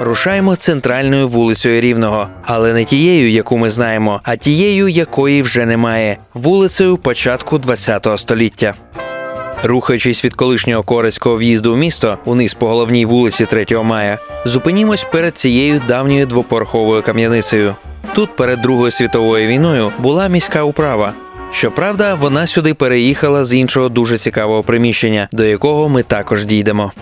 Рушаємо центральною вулицею Рівного, але не тією, яку ми знаємо, а тією, якої вже немає вулицею початку ХХ століття. Рухаючись від колишнього корецького в'їзду в місто униз по головній вулиці 3 мая, зупинімось перед цією давньою двоповерховою кам'яницею. Тут перед Другою світовою війною була міська управа. Щоправда, вона сюди переїхала з іншого дуже цікавого приміщення, до якого ми також дійдемо.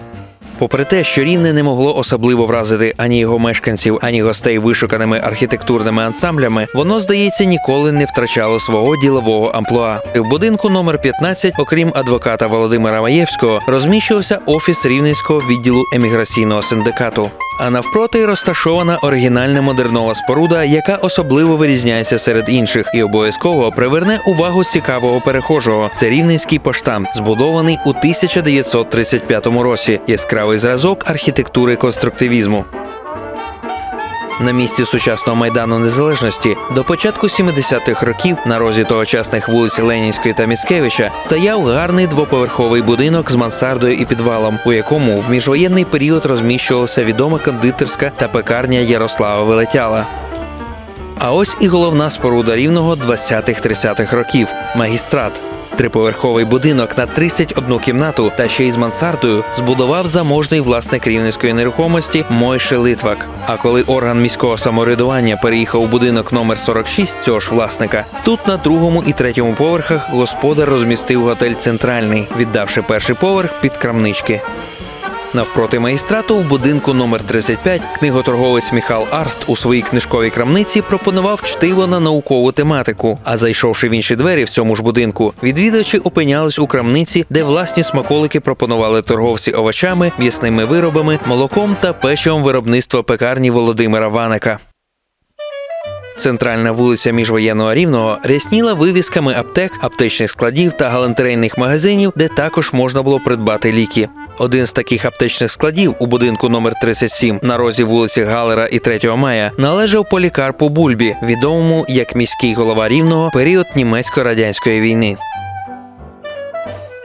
Попри те, що рівне не могло особливо вразити ані його мешканців, ані гостей вишуканими архітектурними ансамблями, воно, здається, ніколи не втрачало свого ділового амплуа. В будинку номер 15, окрім адвоката Володимира Маєвського, розміщувався офіс рівненського відділу еміграційного синдикату. А навпроти розташована оригінальна модернова споруда, яка особливо вирізняється серед інших і обов'язково приверне увагу цікавого перехожого. Це рівненський поштам, збудований у 1935 році. Яскравий зразок архітектури конструктивізму. На місці сучасного майдану незалежності до початку 70-х років на розі тогочасних вулиць Ленінської та Міцкевича стояв гарний двоповерховий будинок з мансардою і підвалом, у якому в міжвоєнний період розміщувалася відома кондитерська та пекарня Ярослава Велетяла. А ось і головна споруда рівного 20-30-х років магістрат. Триповерховий будинок на 31 кімнату та ще й з мансардою збудував заможний власник рівненської нерухомості Мойше Литвак. А коли орган міського самоврядування переїхав у будинок номер 46 цього ж власника, тут на другому і третьому поверхах господар розмістив готель Центральний, віддавши перший поверх під крамнички. Навпроти магістрату в будинку номер 35 книготорговець Міхал Арст у своїй книжковій крамниці пропонував чтиво на наукову тематику. А зайшовши в інші двері в цьому ж будинку, відвідувачі опинялись у крамниці, де власні смаколики пропонували торговці овочами, м'ясними виробами, молоком та печивом виробництва пекарні Володимира Ваника. Центральна вулиця міжвоєнного рівного рясніла вивісками аптек, аптечних складів та галантерейних магазинів, де також можна було придбати ліки. Один з таких аптечних складів у будинку номер 37 на розі вулиці Галера і 3 мая належав полікарпу Бульбі, відомому як міський голова рівного період німецько-радянської війни.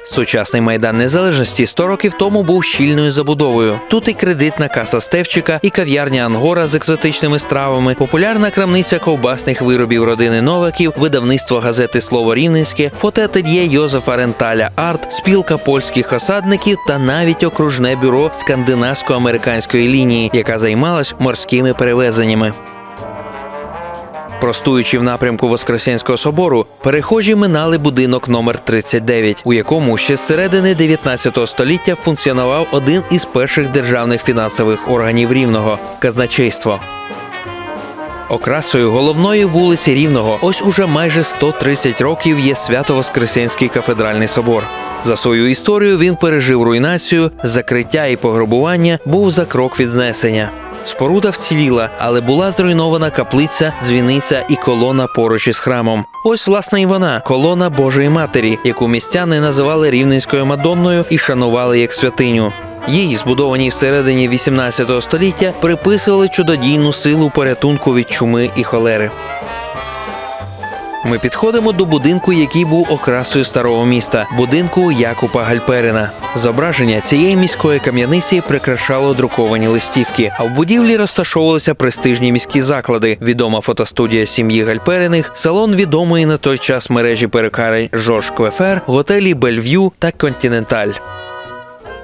Сучасний майдан незалежності 100 років тому був щільною забудовою. Тут і кредитна каса Стевчика, і кав'ярня Ангора з екзотичними стравами, популярна крамниця ковбасних виробів родини Новаків, видавництво газети Слово Рівненське, фотоательє Йозефа Ренталя Арт, спілка польських осадників та навіть окружне бюро скандинавсько-американської лінії, яка займалась морськими перевезеннями. Простуючи в напрямку Воскресенського собору, перехожі минали будинок номер 39, у якому ще з середини 19 століття функціонував один із перших державних фінансових органів рівного казначейство. Окрасою головної вулиці Рівного ось уже майже 130 років є Свято-Воскресенський кафедральний собор. За свою історію він пережив руйнацію, закриття і пограбування був за крок від знесення. Споруда вціліла, але була зруйнована каплиця, дзвіниця і колона поруч із храмом. Ось власне і вона колона Божої Матері, яку містяни називали Рівненською Мадонною і шанували як святиню. Їй, збудованій всередині 18 століття, приписували чудодійну силу порятунку від чуми і холери. Ми підходимо до будинку, який був окрасою старого міста, будинку Якупа Гальперина. Зображення цієї міської кам'яниці прикрашало друковані листівки. А в будівлі розташовувалися престижні міські заклади, відома фотостудія сім'ї Гальпериних, салон відомої на той час мережі перекарень Жорж Квефер, готелі Бельв'ю та Континенталь.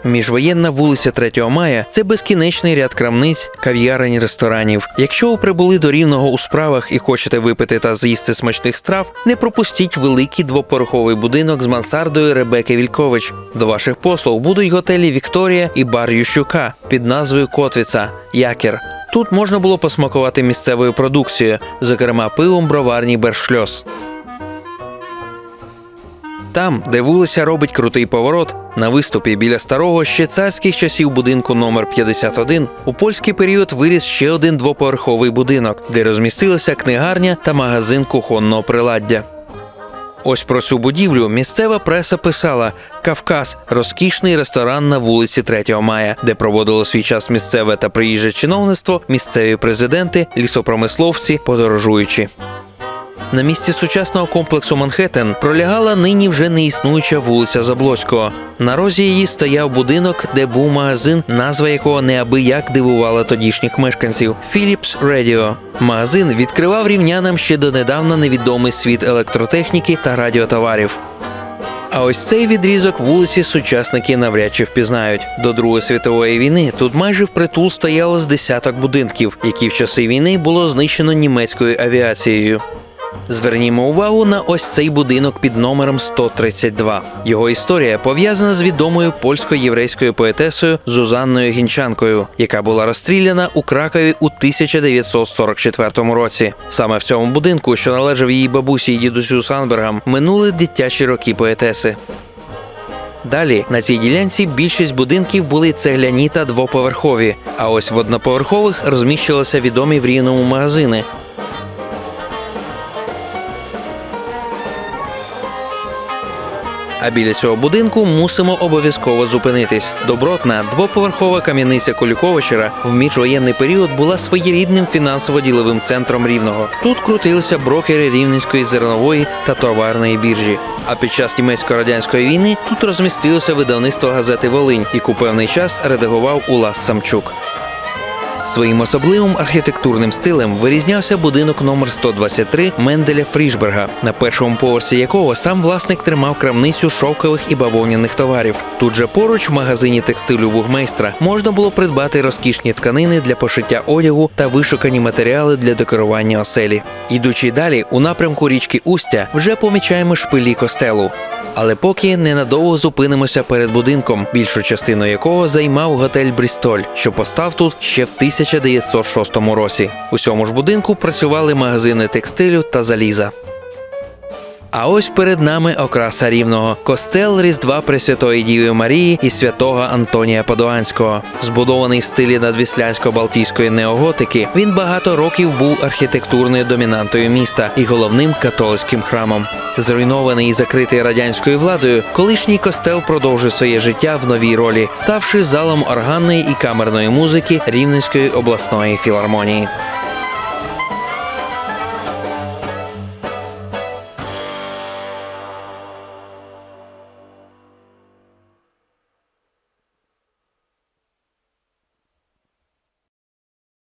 Міжвоєнна вулиця 3 мая це безкінечний ряд крамниць, кав'ярень, ресторанів. Якщо ви прибули до рівного у справах і хочете випити та з'їсти смачних страв, не пропустіть великий двопороховий будинок з мансардою Ребеки Вількович. До ваших послуг будуть готелі Вікторія і бар Ющука під назвою Котвіца Якір. Тут можна було посмакувати місцевою продукцією, зокрема пивом броварні Бершльос. Там, де вулиця робить крутий поворот, на виступі біля старого ще царських часів будинку номер 51 у польський період виріс ще один двоповерховий будинок, де розмістилася книгарня та магазин кухонного приладдя. Ось про цю будівлю місцева преса писала Кавказ розкішний ресторан на вулиці 3 мая, де проводило свій час місцеве та приїждже чиновництво, місцеві президенти, лісопромисловці, подорожуючі. На місці сучасного комплексу Манхеттен пролягала нині вже не існуюча вулиця Заблоцького. На розі її стояв будинок, де був магазин, назва якого неабияк дивувала тодішніх мешканців Philips Radio. Магазин відкривав рівнянам ще донедавна невідомий світ електротехніки та радіотоварів. А ось цей відрізок вулиці сучасники навряд чи впізнають. До Другої світової війни тут майже впритул стояло з десяток будинків, які в часи війни було знищено німецькою авіацією. Звернімо увагу на ось цей будинок під номером 132. Його історія пов'язана з відомою польсько-єврейською поетесою Зузанною Гінчанкою, яка була розстріляна у Кракові у 1944 році. Саме в цьому будинку, що належав її бабусі і дідусю Санбергам, минули дитячі роки поетеси. Далі на цій ділянці більшість будинків були цегляні та двоповерхові, а ось в одноповерхових розміщувалися відомі в рівному магазини, А біля цього будинку мусимо обов'язково зупинитись. Добротна двоповерхова кам'яниця Куліковичера в міжвоєнний період була своєрідним фінансово-діловим центром рівного. Тут крутилися брокери рівненської зернової та товарної біржі. А під час німецько-радянської війни тут розмістилося видавництво газети Волинь, яку певний час редагував Улас Самчук. Своїм особливим архітектурним стилем вирізнявся будинок номер 123 Менделя Фрішберга, на першому поверсі якого сам власник тримав крамницю шовкових і бавовняних товарів. Тут же поруч в магазині текстилю вугмейстра можна було придбати розкішні тканини для пошиття одягу та вишукані матеріали для декорування оселі. Ідучи далі, у напрямку річки Устя вже помічаємо шпилі костелу. Але поки ненадовго зупинимося перед будинком, більшу частину якого займав готель Брістоль, що постав тут ще в 1906 році. У цьому ж будинку працювали магазини текстилю та заліза. А ось перед нами окраса рівного костел Різдва Пресвятої Діви Марії і святого Антонія Падуанського. Збудований в стилі надвіслянсько-балтійської неоготики, він багато років був архітектурною домінантою міста і головним католицьким храмом. Зруйнований і закритий радянською владою, колишній костел продовжив своє життя в новій ролі, ставши залом органної і камерної музики Рівненської обласної філармонії.